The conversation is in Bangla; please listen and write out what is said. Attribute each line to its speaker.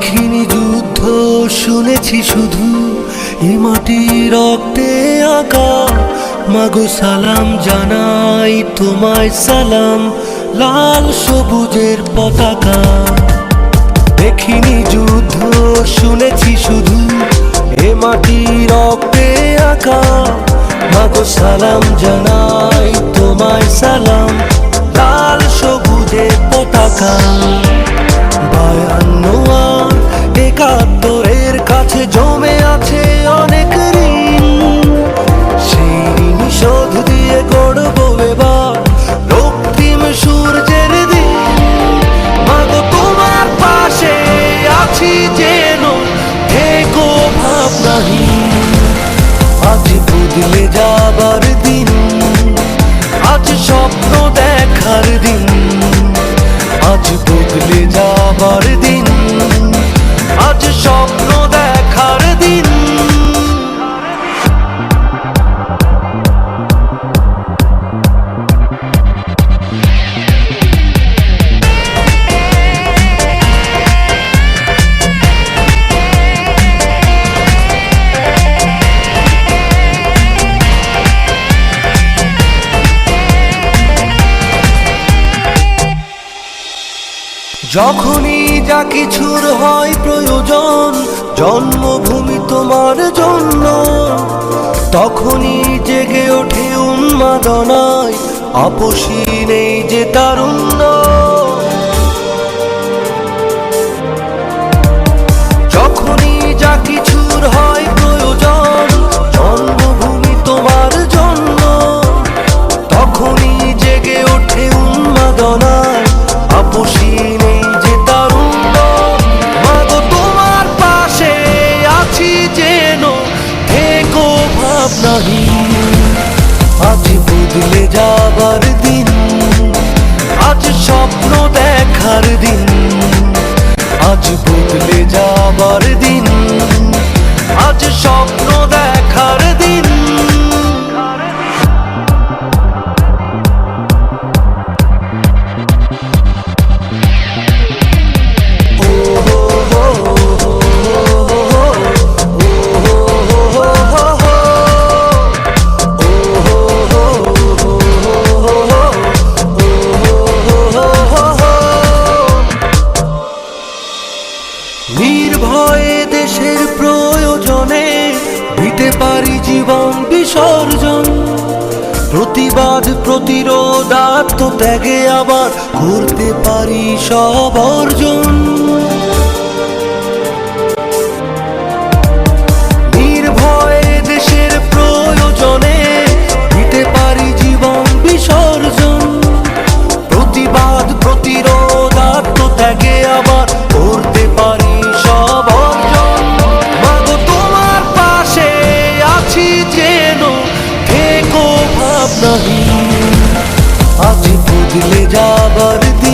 Speaker 1: দেখিনি যুদ্ধ, শুনেছি শুধু এ মাটি রক্তে আঁকা। মাগো সালাম জানাই, তোমায় সালাম, লাল সবুজের পতাকা। দেখিনি যুদ্ধ, শুনেছি শুধু এ মাটি রক্তে আঁকা। মাগো সালাম জানাই, তোমায় সালাম, লাল সবুজের পতাকা। বায়ান্ন আজ বদলে যাবার দিন। আজ স্বপ্ন দেখার দিন। আজ বদলে যাবার দিন। আজ স্বপ্ন যখনই যা কিছুর হয় প্রয়োজন, জন্মভূমি তোমার জন্য। তখনই জেগে ওঠে উন্মাদনায় আপসী নেই যে তারুণ্য। আজ বদলে যাবার দিন। আজ স্বপ্ন দেখার দিন। আজ বদলে যাবার দিন। জীবন বিসর্জন। প্রতিবাদ প্রতিরোধ আত্মত্যাগে আবার করতে পারি সব অর্জন। दिले जा वर्दी